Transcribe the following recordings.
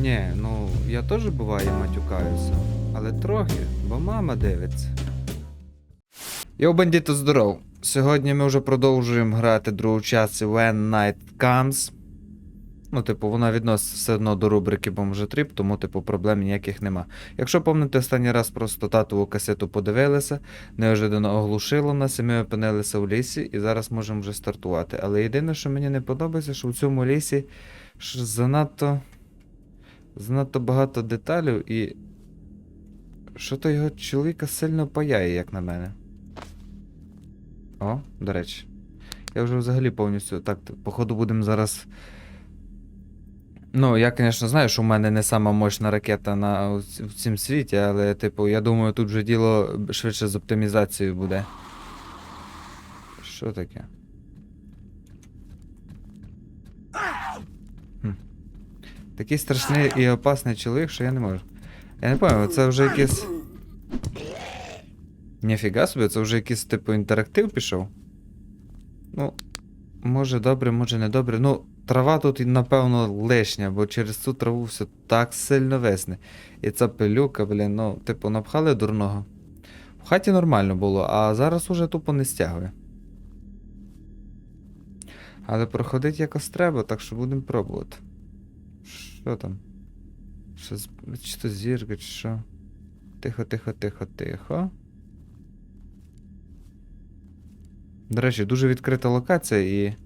Ні, ну я теж буває матюкаюся, але трохи, бо мама дивиться. Йоу, бандіто, здоров. Сьогодні ми вже продовжуємо грати другу частину When Night Comes. Ну, типу, вона відноситься все одно до рубрики Бомжетріп, тому, типу, проблем ніяких нема. Якщо пам'ятаєте, останній раз просто татову касету подивилися, неожиданно оглушило нас, і ми опинилися в лісі, і зараз можемо вже стартувати. Але єдине, що мені не подобається, що в цьому лісі занадто. Занадто багато деталів і. Що то його чоловіка сильно паяє, як на мене. О, до речі. Я вже взагалі повністю. Так, походу будемо зараз. Ну, я, звісно, знаю, що в мене не сама мощна ракета на у в цім світі, але, типу, я думаю, тут вже діло швидше з оптимізацією буде. Що таке? Такий страшний і опасний чоловік, що я не можу. Я не пам'ятаю, це вже якийсь. Ніфіга собі, це вже якийсь типу інтерактив пішов. Ну, може добре, може не добре. Ну, трава тут, напевно, лишня, бо через цю траву все так сильно весне. І ця пилюка, блін, ну, типу, напхали дурного. В хаті нормально було, а зараз уже тупо не стягує. Але проходить якось треба, так що будемо пробувати. Що там? Що з... Чи то зірка, чи що? Тихо, тихо, тихо, тихо. До речі, дуже відкрита локація і.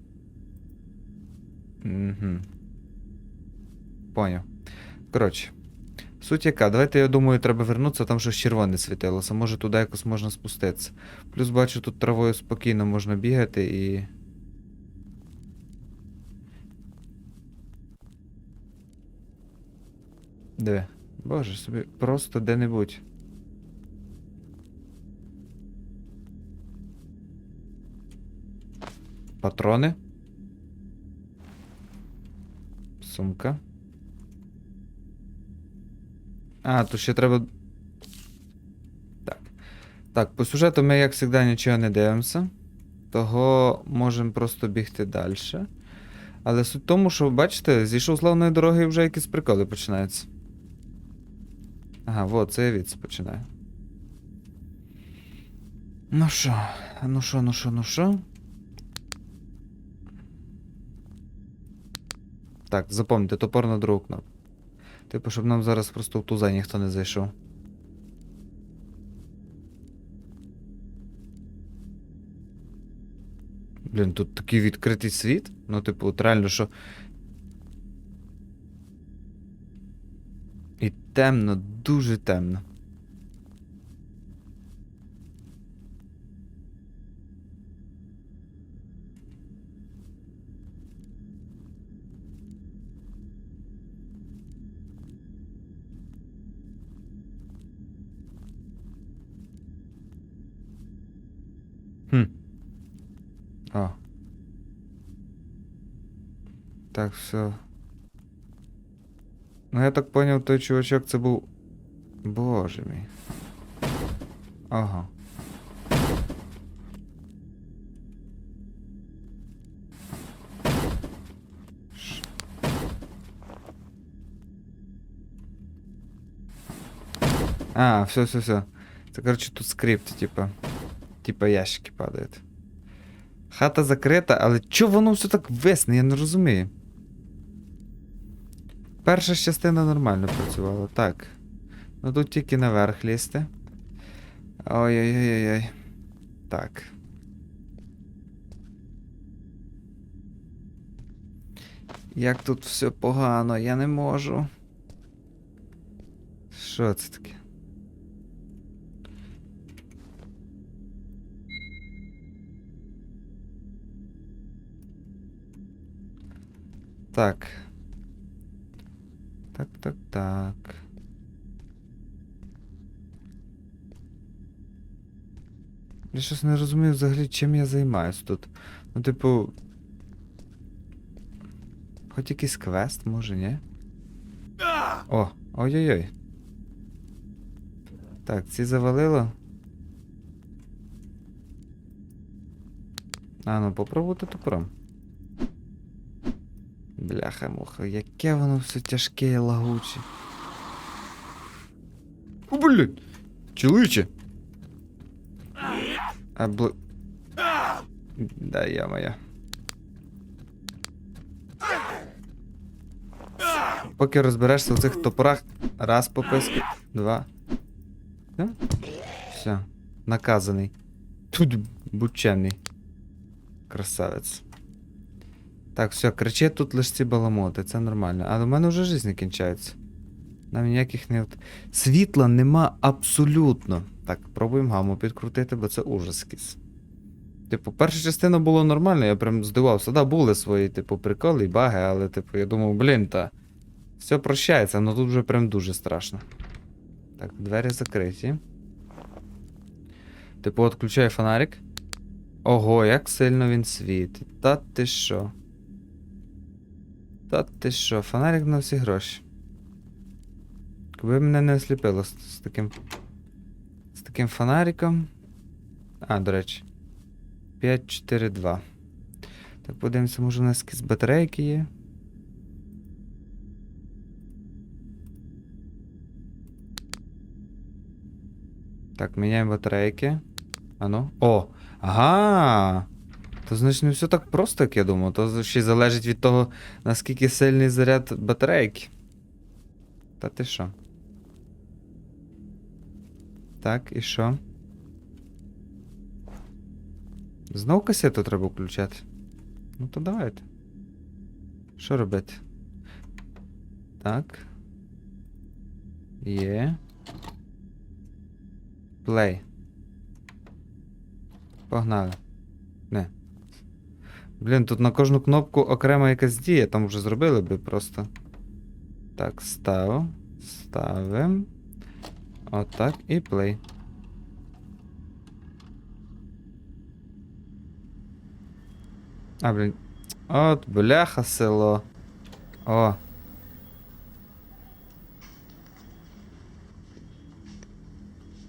Угу. Поняв. Коротше. Суть яка, давайте, я думаю, треба вернутися, там щось червоне світилося. Може туди якось можна спуститися. Плюс бачу, тут травою спокійно можна бігати і. Де? Боже, собі просто де-небудь. Патрони. Сумка. А, тут ще треба. Так. Так, по сюжету ми, як завжди, нічого не дивимося. Того можемо просто бігти далі. Але суть в тому, що, бачите, зійшов з главної дороги і вже якісь приколи починаються. Ага, вот, це я від починаю. Ну що, ну що, ну що, ну що? Так, запам'ятайте, топор на другу кнопку. Типу, щоб нам зараз просто в туза ніхто не зайшов. Блін, тут такий відкритий світ. Ну, типу, от реально, що. І темно, дуже темно. Хм. О. Так, все. Ну, я так поняв, той чувачок це був. Боже мій. Ага. А, все, все, все. Це, короче, тут скрипт, типа. Типа ящики падають. Хата закрита, але чо воно все так весне, я не розумію. Перша ж частина нормально працювала, так. Ну тут тільки наверх лізти. Ой-ой-ой-ой. Так. Як тут все погано, я не можу. Що це таке? Так. Так, так, так. Я щось не розумію взагалі, чим я займаюсь тут. Ну, типу. Хоч якийсь квест, може, ні? О, ой-ой-ой. Так, ці завалило. А, ну попробуйте топором. Бляха муха, яке воно все тяжке і лагуче. Блядь! Чоловіче! А бл... Да, я моя. Поки розберешся в цих топорах, раз пописки, два. Все? Все. Наказаний. Тут бучений. Красавець. Так, все, кричи тут лише ці баламоти, це нормально. Але в мене вже життя кінчається. Нам ніяких не. Світла нема абсолютно. Так, пробуємо гаму підкрутити, бо це ужас. Типу, перша частина була нормальна, я прям здивувався. Да, були свої, типу, приколи і баги, але, типу, я думав, блін, та. Все прощається, але тут вже прям дуже страшно. Так, двері закриті. Типу, відключаю фонарик. Ого, як сильно він світить. Та ти що? Та ти що, фонарик на всі гроші. Якби мене не осліпило з, з таким. З таким фонариком. А, до речі. 5-4-2. Так, подивимося, може у нас якісь батарейки є. Так, міняємо батарейки. Ану. О! Ага! То значить не все так просто, як я думав. То ще й залежить від того, наскільки сильний заряд батарейки. Та ти що? Так, і що? Знову касету треба включати. Ну то давайте. Що робити? Так. Є. Плей. Погнали. Не. Блін, тут на кожну кнопку окрема якась дія, там вже зробили би просто. Так, став. Ставим. Отак і плей. А, блін. От, бляха село. О.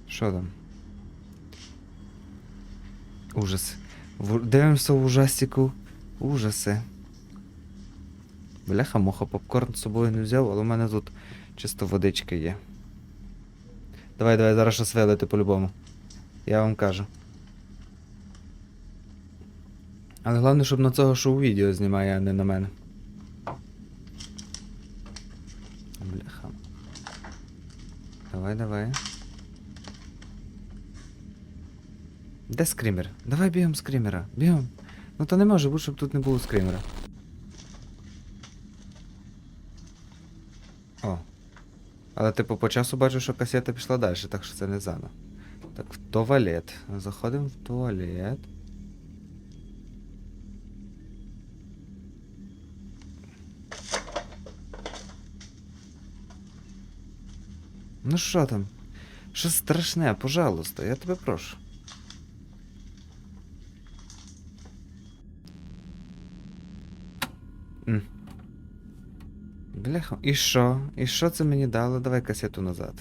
Що там? Ужас. Дивимося в ужастику. Ужаси. Бляха, муха, попкорн з собою не взяв, але у мене тут чисто водичка є. Давай, давай, зараз щось вилити по-любому. Я вам кажу. Але головне, щоб на цього шоу відео знімає, а не на мене. Бляха. Давай, давай. Де скрімер? Давай бігом скрімера. Бігом. Ну то не може бути, щоб тут не було скрімера. О. Але типу по часу бачу, що касета пішла далі, так що це не заново. Так, в туалет. Заходимо в туалет. Ну що там? Що страшне, пожалуйста, я тебе прошу. М. Бляха, і що? І що це мені дало? Давай касету назад.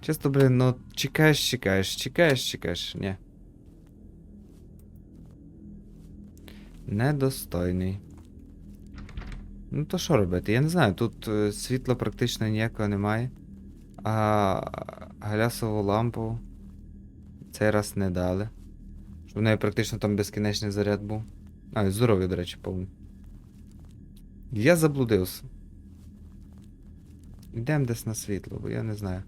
Чисто, блін, ну чекаєш, чекаєш, чекаєш, чекаєш. Ні. Недостойний. Ну то що робити? Я не знаю, тут е, світла практично ніякого немає. А галясову лампу цей раз не дали. Щоб в неї практично там безкінечний заряд був. А, здоров'я, до речі, повний. Я заблудився. Йдемо десь на світло, бо я не знаю.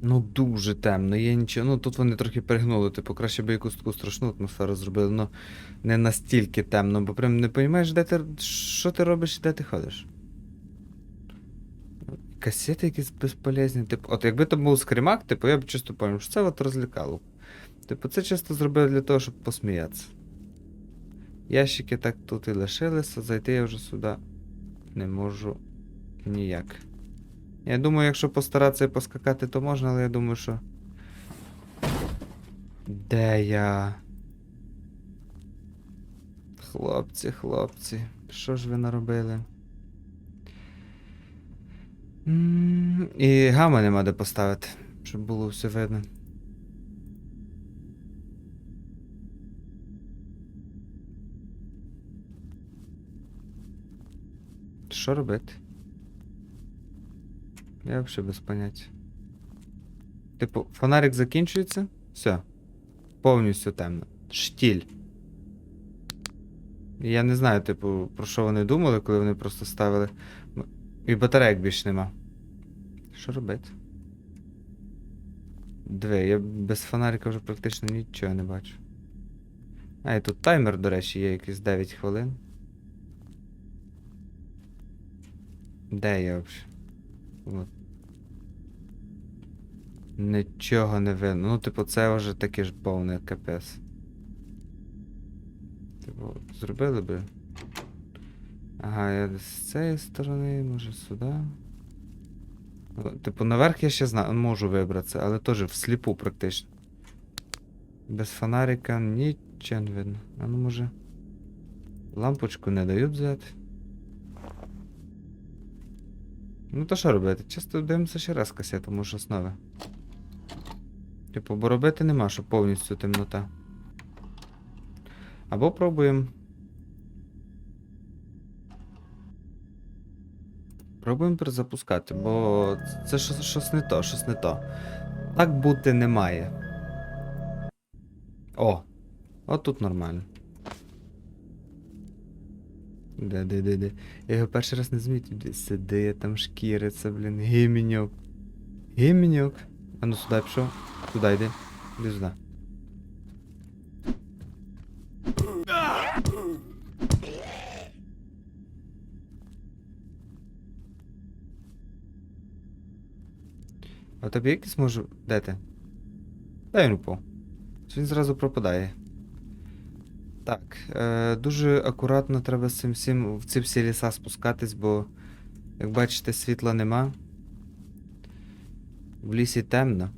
Ну, дуже темно, є нічого. Ну тут вони трохи перегнули, типу, краще би якусь таку страшну атмосферу зробили, ну не настільки темно, бо прям не розумієш, де ти. що ти робиш і де ти ходиш. Касети якісь безполезні. Типу, от якби то був скримак, типу, я б чисто пам'ятав, що це от розлякало. Типу, це чисто зробили для того, щоб посміятися. Ящики так тут і лишилися, зайти я вже сюди не можу ніяк. Я думаю, якщо постаратися і поскакати, то можна, але я думаю, що. Де я? Хлопці, хлопці, що ж ви наробили? М, І гама нема де поставити, щоб було все видно. Що робити? Я взагалі без поняття. Типу, фонарик закінчується, все. Повністю темно. Штіль. Я не знаю, типу, про що вони думали, коли вони просто ставили. І батарейок більш нема. Що робити? Диви, я без фонарика вже практично нічого не бачу. А, і тут таймер, до речі, є якийсь 9 хвилин. Де я взагалі? От. Нічого не видно. Ну, типу, це вже таке ж повне капець. Типу, зробили би. Ага, я з цієї сторони, може сюди. Ну, Типу, наверх я ще зна... можу вибратися, але теж всліпу практично. Без фонарика нічого не видно. А ну може. Лампочку не дають взяти. Ну то що робити? Часто дивимося ще раз касету, може основи. Типу, бо робити нема, що повністю темнота. Або пробуємо. Пробуємо перезапускати, бо це щось, щось не то, щось не то. Так бути не має. О! От тут нормально. Де, де, де, де. Я його перший раз не змітив. Сиди, там шкіриться, блін. Гіміньок. Гіміньок. А ну сюди пішов. Туди йди. Іди сюди. Тобі якийсь може. Де ти? Де він упав? Він зразу пропадає. Так, е, дуже акуратно треба з цим всім в ці всі ліса спускатись, бо, як бачите, світла нема. В лісі темно.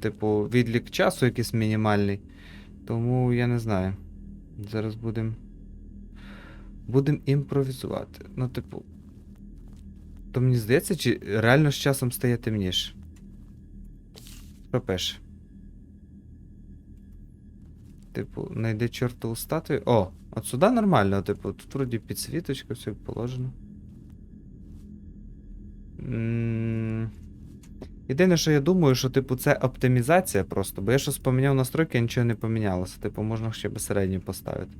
Типу, відлік часу якийсь мінімальний. Тому я не знаю. Зараз будемо. Будемо імпровізувати. Ну, типу. То мені здається, чи реально з часом стає темніше? Що пише? Типу, знайди чортову статую. О, от сюди нормально, типу, тут вроді підсвіточка, все положено. Єдине, що я думаю, що, типу, це оптимізація просто, бо я щось поміняв настройки, нічого не помінялося. Типу, можна ще безсередньо поставити.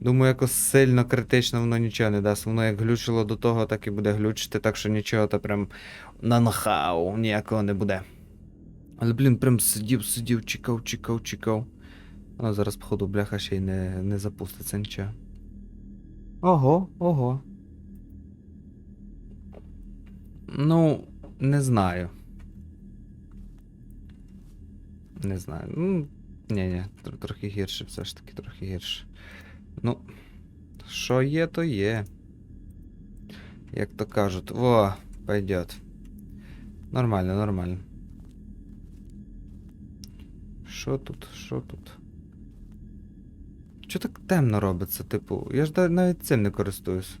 Думаю, якось сильно критично воно нічого не дасть. Воно як глючило до того, так і буде глючити, так що нічого то прям на нахау ніякого не буде. Але, блін, прям сидів, сидів, чекав, чекав, чекав. Воно зараз, походу, бляха ще й не, не запуститься нічого. Ого, ого. Ну, не знаю. Не знаю. Ну, ні-ні, трохи гірше, все ж таки, трохи гірше. Ну, що є, то є. Як то кажуть, во, пойдет. Нормально, нормально. Що тут? Що тут? Чого так темно робиться, типу? Я ж навіть цим не користуюсь.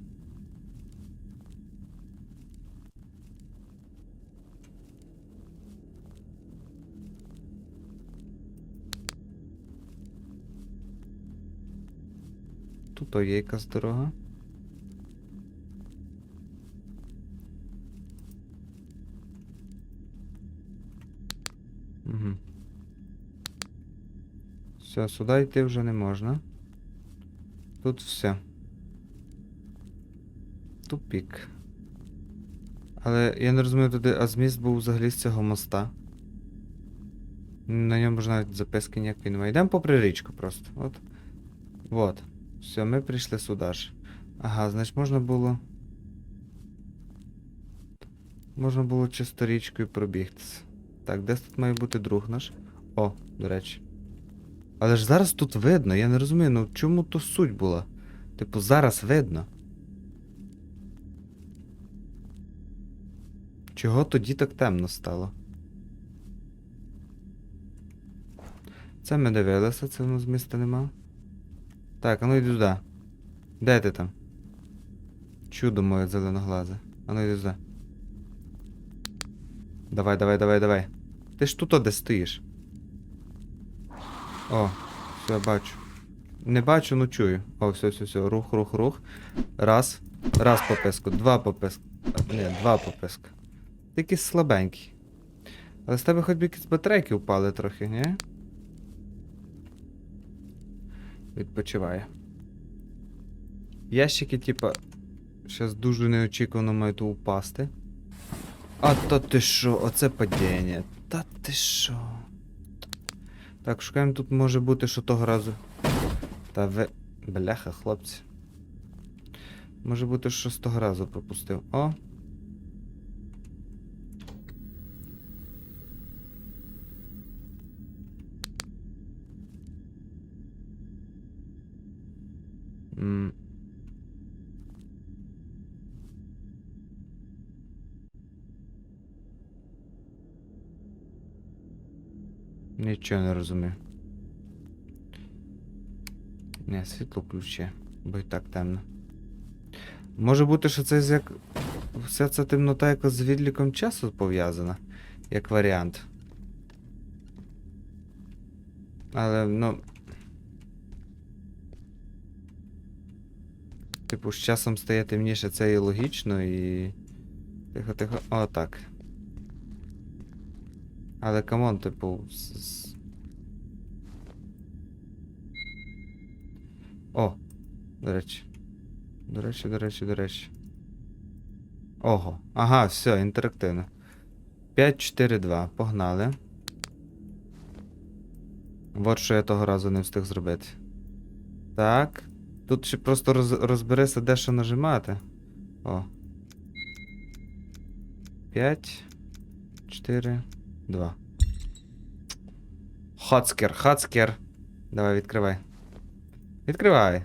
То є якась дорога. Угу. Все, сюди йти вже не можна. Тут все. Тупік. Але я не розумію туди, а зміст був взагалі з цього моста. На ньому ж навіть записки ніякої немає. Йдемо попри річку просто. От. Вот. Все, ми прийшли сюди ж. Ага, значить можна було. Можна було чисто річкою пробігтися. Так, десь тут має бути друг наш. О, до речі. Але ж зараз тут видно, я не розумію, ну чому то суть була? Типу, зараз видно. Чого тоді так темно стало? Це ми дивилися, це у нас міста нема. Так, а ну йди сюди. Де ти там? Чудо моє зеленоглазе. А ну йди сюди. Давай, давай, давай, давай. Ти ж тут де стоїш. О, все, бачу. Не бачу, ну чую. О, все, все, все. Рух, рух, рух. Раз. Раз по писку. Два по писку. А, Ні, два по писку. Ти якийсь слабенький. Але з тебе хоч би якісь батарейки впали трохи, ні? Відпочиває. Ящики, типа, зараз дуже неочікувано мають упасти. А то ти що, оце падіння. Та ти що? Так, шукаємо тут може бути, що того разу. Та ви. Бляха, хлопці. Може бути, що з того разу пропустив. О! Нічого не розумію. Не, світло включи, бо і так темно. Може бути, що це як. Вся ця темнота якось з відліком часу пов'язана, як варіант. Але, ну. Типу, з часом стає темніше, це і логічно, і. Тихо, тихо. О, так. Але камон, типу. О! До речі. До речі, до речі, до речі. Ого. Ага, все, інтерактивно. 5, 4, 2. Погнали. Вот що я того разу не встиг зробити. Так. Тут ще просто роз, розберися, де що нажимати. О. 5, 4, 2. Хацкер, хацкер. Давай, відкривай. Відкривай.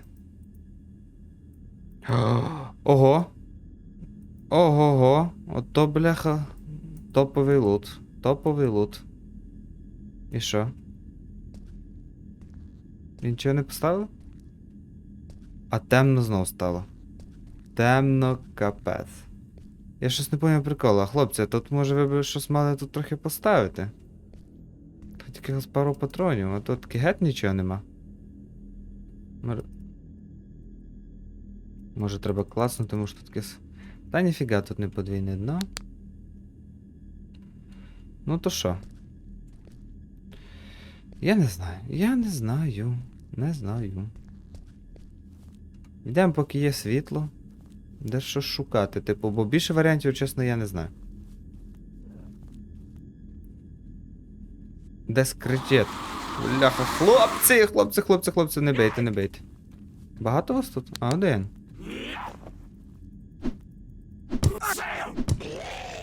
Ого. Ого-го. Ото, бляха. Топовий лут. Топовий лут. І що? Нічого не поставив? А темно знов стало. Темно капець. Я щось не поняв прикола. Хлопці, тут може ви б щось мали тут трохи поставити. Тут тільки пару патронів, а тут геть нічого нема. Може треба класно, тому що тут таке. Та ніфіга тут не подвійне дно. Ну то що? Я не знаю. Я не знаю. Не знаю. Йдемо, поки є світло. Де що шукати, типу, бо більше варіантів, чесно, я не знаю. Де скричет? Бляха, хлопці, хлопці, хлопці, хлопці, не бейте, не бейте. Багато вас тут? А, один.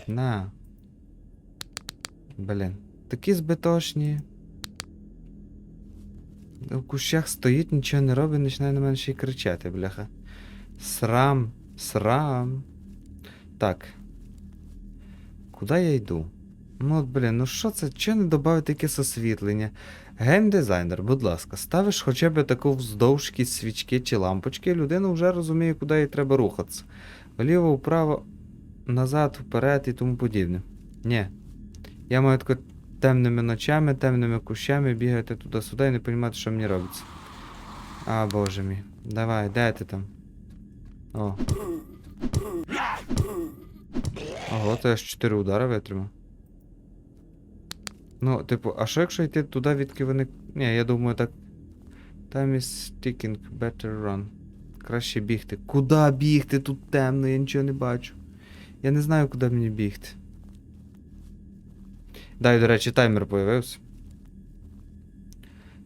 На. Блін. Такі збитошні. В кущах стоїть, нічого не робить, починає на мене ще й кричати, бляха. Срам, срам. Так. Куди я йду? Ну от, блін, ну що це? Чого не додати якесь освітлення? Геймдизайнер, будь ласка, ставиш хоча б таку вздовжки свічки чи лампочки, людина вже розуміє, куди їй треба рухатися. Вліво, вправо, назад, вперед і тому подібне. Ні. Я маю тако темними ночами, темними кущами бігати туди-сюди і не розуміти, що мені робиться. А, боже мій. Давай, де ти там? О. Ого, то я ж 4 удари витримав. Ну, типу, а що якщо йти туди, відки вони. Ні, я думаю, так. Time is ticking, better run. Краще бігти. Куди бігти? Тут темно, я нічого не бачу. Я не знаю, куди мені бігти. Дай, до речі, таймер появився.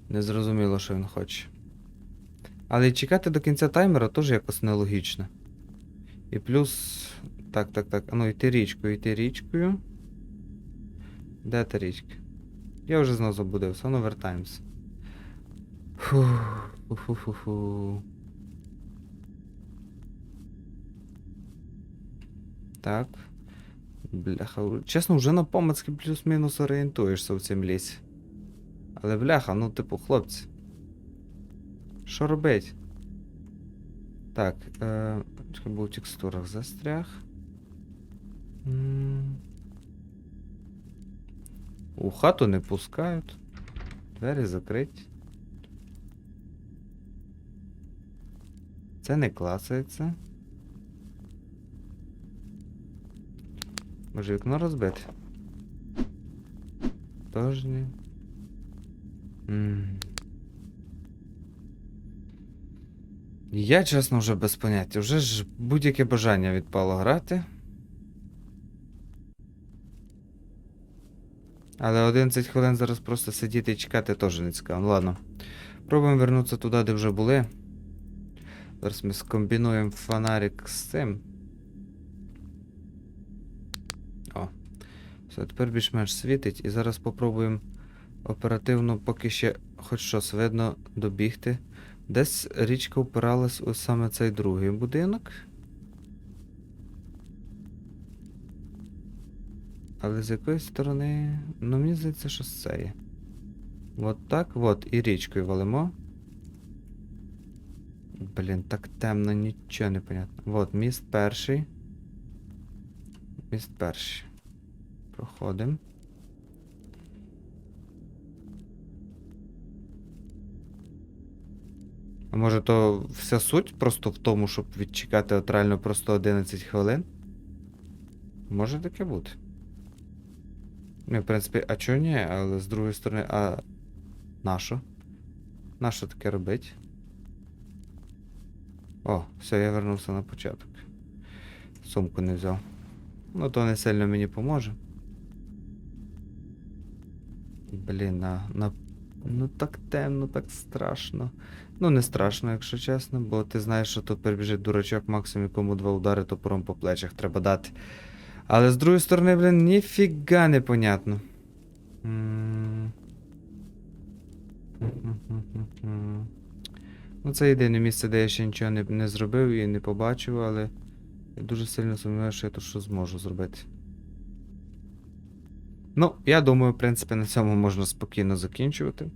Не зрозуміло, що він хоче. Але чекати до кінця таймера теж якось нелогічно. І плюс. Так, так, так. А ну йти річкою, йти річкою. Де та річка? Я вже знову забудився, ну вертаємось. Фу-фу-фу-фу. Так. Бляха, чесно, вже на помацки плюс-мінус орієнтуєшся в цім лісі. Але бляха, ну типу, хлопці. Що робить? Так, е, чекай, був в текстурах застряг. М. У хату не пускають. Двері закриті. Це не клацається. Може вікно розбити? Тож ні. М. Я, чесно, вже без поняття. Вже ж будь-яке бажання відпало грати. Але 11 хвилин зараз просто сидіти і чекати теж не цікаво. Ну ладно. Пробуємо вернутися туди, де вже були. Зараз ми скомбінуємо фонарик з цим. Все, тепер більш-менш світить. І зараз попробуємо оперативно, поки ще хоч щось видно, добігти. Десь річка впиралась у саме цей другий будинок. Але з якоїсь сторони. Ну, мені здається, що з цієї. От так, от, і річкою валимо. Блін, так темно, нічого не понятно. От, міст перший. Міст перший. Проходимо. А може то вся суть просто в тому, щоб відчекати от реально просто 11 хвилин? Може таке бути. Ну, в принципі, а чого ні, але з другої сторони, а нащо? Нащо таке робить? О, все, я вернувся на початок. Сумку не взяв. Ну, то не сильно мені поможе. Блін, на, на... ну так темно, так страшно. Ну, не страшно, якщо чесно, бо ти знаєш, що тут прибіжить дурачок, максимум якому два удари топором по плечах треба дати. Але з другої сторони, блін, ніфіга не понятно. Ну, це єдине місце, де я ще нічого не, не зробив і не побачив, але я дуже сильно сумніваюся, що я тут що зможу зробити. Ну, я думаю, в принципі, на цьому можна спокійно закінчувати.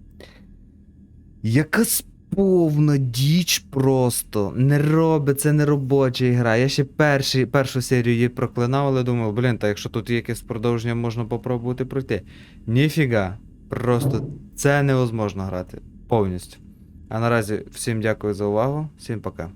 Якась повна діч просто. Не робить, це не робоча гра. Я ще перший, першу серію її проклинав, але думав, блін, та якщо тут є якесь продовження, можна попробувати пройти. Ніфіга. Просто це невозможно грати. Повністю. А наразі всім дякую за увагу, всім пока.